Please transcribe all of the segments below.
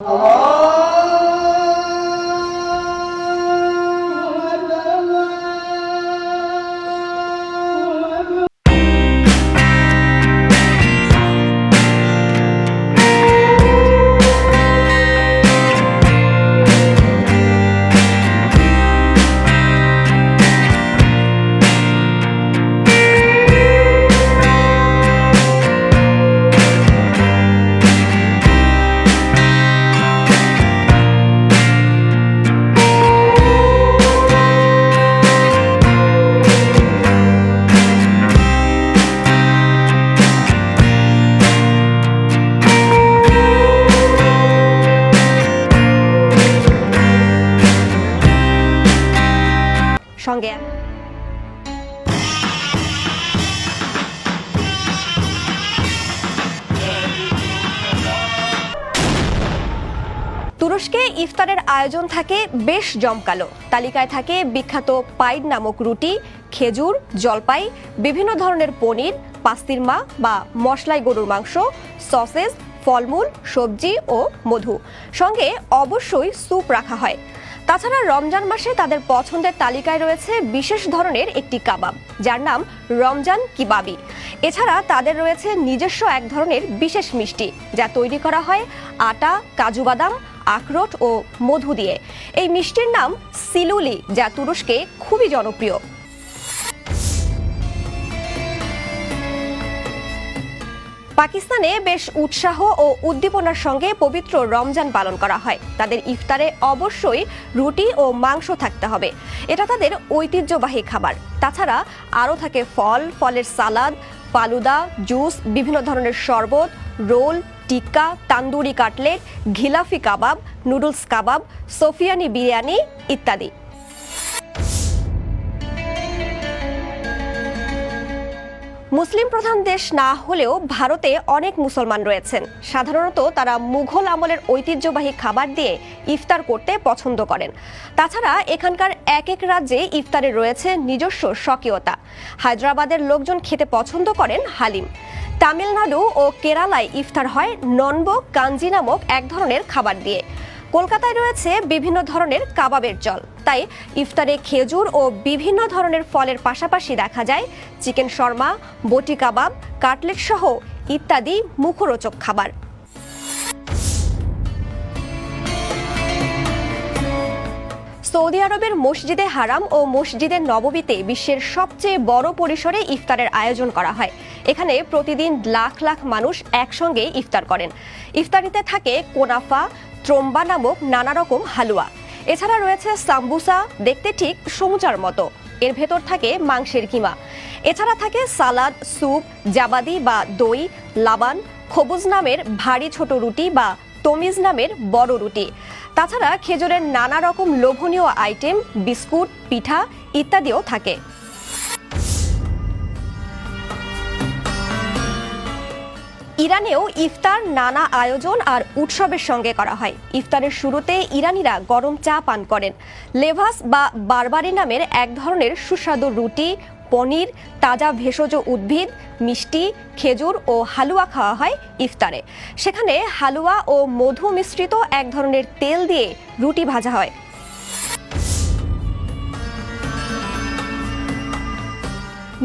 Oh! সঙ্গে। তুরস্কে ইফতারের আয়োজন থাকে বেশ জমকালো। তালিকায় থাকে বিখ্যাত পাইড নামক রুটি, খেজুর, জলপাই, বিভিন্ন ধরনের পনির পাস্তিরমা বা মশলাই গরুর মাংস সসেজ ফলমূল, সবজি ও মধু। সঙ্গে অবশ্যই স্যুপ রাখা হয়। তাছাড়া রমজান মাসে তাদের পছন্দের তালিকায় রয়েছে বিশেষ ধরনের একটি কাবাব, যার নাম রমজান কিবাবি। এছাড়া তাদের রয়েছে নিজস্ব এক ধরনের বিশেষ মিষ্টি, যা তৈরি করা হয় আটা, কাজু বাদাম, আখরোট ও মধু দিয়ে। এই মিষ্টির নাম সিলুলি, যা তুরস্কে খুবই জনপ্রিয়। পাকিস্তানে বেশ উৎসাহ ও উদ্দীপনার সঙ্গে পবিত্র রমজান পালন করা হয়। তাদের ইফতারে অবশ্যই রুটি ও মাংস থাকতে হবে। এটা তাদের ঐতিহ্যবাহী খাবার। তাছাড়া আরও থাকে ফল, ফলের সালাদ, ফালুদা, জুস, বিভিন্ন ধরনের শরবত, roll, tikka, tandoori cutlet, ghilafi kebab, noodles kebab, sofiyani biryani ইত্যাদি। মুসলিম প্রধান দেশ না হলেও ভারতে অনেক মুসলমান রয়েছেন। সাধারণত তারা মুঘল আমলের ঐতিহ্যবাহী খাবার দিয়ে ইফতার করতে পছন্দ করেন। তাছাড়া এখানকার এক এক রাজ্যে ইফতারে রয়েছে নিজস্ব স্বকীয়তা। হায়দ্রাবাদের লোকজন খেতে পছন্দ করেন হালিম। তামিলনাড়ু ও কেরালায় ইফতার হয় ননবো, কাঞ্জি নামক এক ধরনের খাবার দিয়ে। কলকাতায় রয়েছে বিভিন্ন ধরনের কাবাবের জল। তাই ইফতারে খেজুর ও বিভিন্ন ধরনের ফলের পাশাপাশি দেখা যায় চিকেন শর্মা, বটি কাবাব, কাটলেট সহ ইত্যাদি মুখরোচক খাবার। সৌদি আরবের মসজিদে হারাম ও মসজিদে নববীতে বিশ্বের সবচেয়ে বড় পরিসরে ইফতারের আয়োজন করা হয়। এখানে প্রতিদিন লাখ লাখ মানুষ একসঙ্গে ইফতার করেন। ইফতারিতে থাকে কোনাফা ত্রম্বা নামক নানা রকম হালুয়া। এছাড়া রয়েছে সাম্বুসা, দেখতে ঠিক সমুচার মতো। এর ভেতর থাকে মাংসের কিমা। এছাড়া থাকে সালাদ, স্যুপ, জাবাদি বা দই, লাবান, খবুজ নামের ভারী ছোট রুটি বা তমিজ নামের বড় রুটি। তাছাড়া খেজুরের নানা রকম লোভনীয় আইটেম বিস্কুট, পিঠা ইত্যাদিও থাকে। ইরানেও ইফতার, নানা আয়োজন আর উৎসবের সঙ্গে করা হয়। ইফতারের শুরুতে ইরানিরা গরম চা পান করেন। লেভাস বা বারবারি নামের এক ধরনের সুস্বাদু রুটি, পনির, তাজা ভেষজ উদ্ভিদ, মিষ্টি, খেজুর ও হালুয়া খাওয়া হয় ইফতারে। সেখানে হালুয়া ও মধু মিশ্রিত এক ধরনের তেল দিয়ে রুটি ভাজা হয়।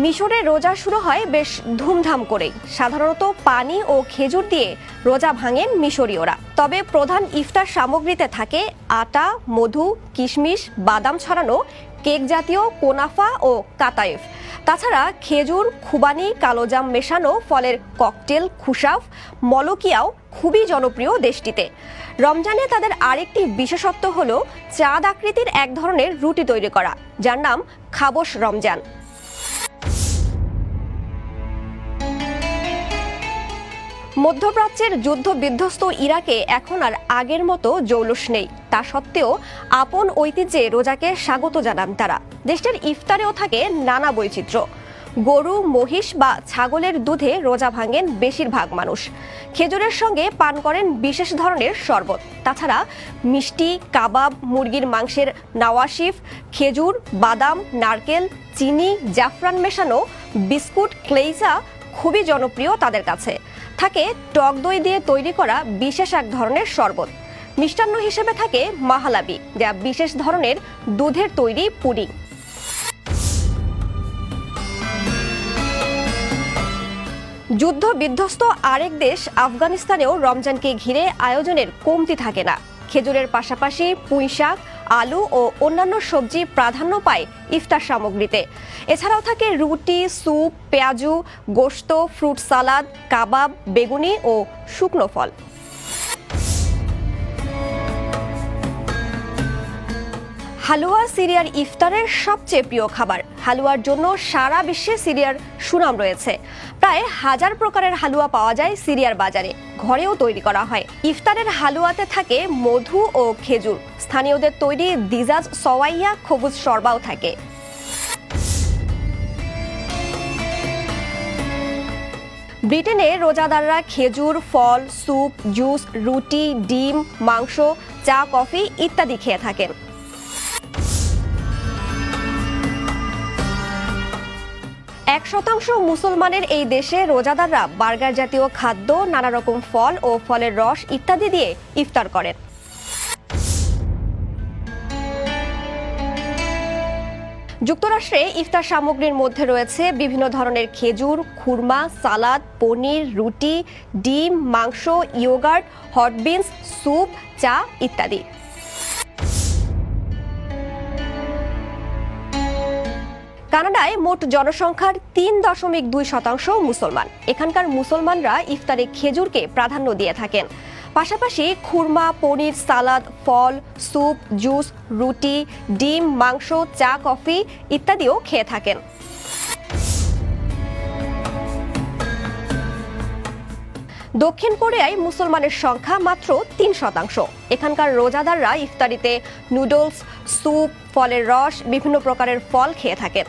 মিশরে রোজা শুরু হয় বেশ ধুমধাম করে সাধারণত পানি ও খেজুর দিয়ে রোজা ভাঙেন মিশরীয়রা। তবে প্রধান ইফতার সামগ্রীতে থাকে আটা, মধু, কিশমিশ, বাদাম ছড়ানো, কেক জাতীয় কোনাফা ও কাতাইফ তাছাড়া খেজুর, খুবানি, কালোজাম মেশানো, ফলের ককটেল, খুশাফ, মলকিয়াও খুবই জনপ্রিয় দেশটিতে। রমজানে তাদের আরেকটি বিশেষত্ব হলো চাঁদ আকৃতির এক ধরনের রুটি তৈরি করা, যার নাম খাবস রমজান। মধ্যপ্রাচ্যের যুদ্ধ বিধ্বস্ত ইরাকে এখন আর আগের মতো জৌলুস নেই। তা সত্ত্বেও আপন ঐতিহ্যে রোজাকে স্বাগত জানান তারা। দেশটির ইফতারেও থাকে নানা বৈচিত্র্য। গরু, মহিষ বা ছাগলের দুধে রোজা ভাঙেন বেশিরভাগ মানুষ। খেজুরের সঙ্গে পান করেন বিশেষ ধরনের শরবত। তাছাড়া মিষ্টি, কাবাব, মুরগির মাংসের নাওয়াশিফ খেজুর, বাদাম, নারকেল, চিনি, জাফরান মেশানো বিস্কুট ক্লেইজা খুবই জনপ্রিয় তাদের কাছে। থাকে টক দই দিয়ে তৈরি করা বিশেষ এক ধরনের শরবত। মিষ্টান্ন হিসেবে থাকে মাহালাবি, যা বিশেষ ধরনের দুধের তৈরি পুডিং। যুদ্ধ বিধ্বস্ত আরেক দেশ আফগানিস্তানেও রমজানকে ঘিরে আয়োজনের কমতি থাকে না। খেজুরের পাশাপাশি পুঁই শাক আলু ও অন্যান্য সবজি প্রাধান্য পায় ইফতার সামগ্রীতে। এছাড়াও থাকে রুটি, স্যুপ, পেঁয়াজু গোস্ত ফ্রুট সালাদ, কাবাব, বেগুনি ও শুকনো ফল। হালুয়া সিরিয়ার ইফতারের সবচেয়ে প্রিয় খাবার। হালুয়ার জন্য সারা বিশ্বে সিরিয়ার সুনাম রয়েছে। প্রায় হাজার প্রকারের হালুয়া পাওয়া যায় সিরিয়ার বাজারে। ঘরেও তৈরি করা হয়। ইফতারের হালুয়াতে থাকে মধু ও খেজুর। স্থানীয়দের তৈরি দিজাজ সওয়াইয়া খবুজ শরবাও থাকে। ব্রিটেনে রোজাদাররা খেজুর, ফল, স্যুপ, জুস, রুটি, ডিম, মাংস, চা, কফি ইত্যাদি খেয়ে থাকেন। এক শতাংশ মুসলমানের এই দেশে রোজাদাররা বার্গার জাতীয় খাদ্য নানা রকম ফল ও ফলের রস ইত্যাদি দিয়ে ইফতার করেন। যুক্তরাষ্ট্রে ইফতার সামগ্রীর মধ্যে রয়েছে বিভিন্ন ধরনের খেজুর, খুরমা, সালাদ, পনির, রুটি, ডিম, মাংস, ইয়োগার্ট, হট বিনস, স্যুপ, চা ইত্যাদি। কানাডায় মোট জনসংখ্যার তিন দশমিক দুই শতাংশ মুসলমান। এখানকার মুসলমানরা ইফতারে খেজুরকে প্রাধান্য দিয়ে থাকেন। পাশাপাশি খুরমা, পনির, সালাদ, ফল, স্যুপ, জুস, রুটি, ডিম, মাংস, চা, কফি ইত্যাদিও খেয়ে থাকেন। দক্ষিণ কোরিয়ায় মুসলমানের সংখ্যা মাত্র তিন শতাংশ। এখানকার রোজাদাররা ইফতারিতে নুডলস, স্যুপ, ফলের রস, বিভিন্ন প্রকারের ফল খেয়ে থাকেন।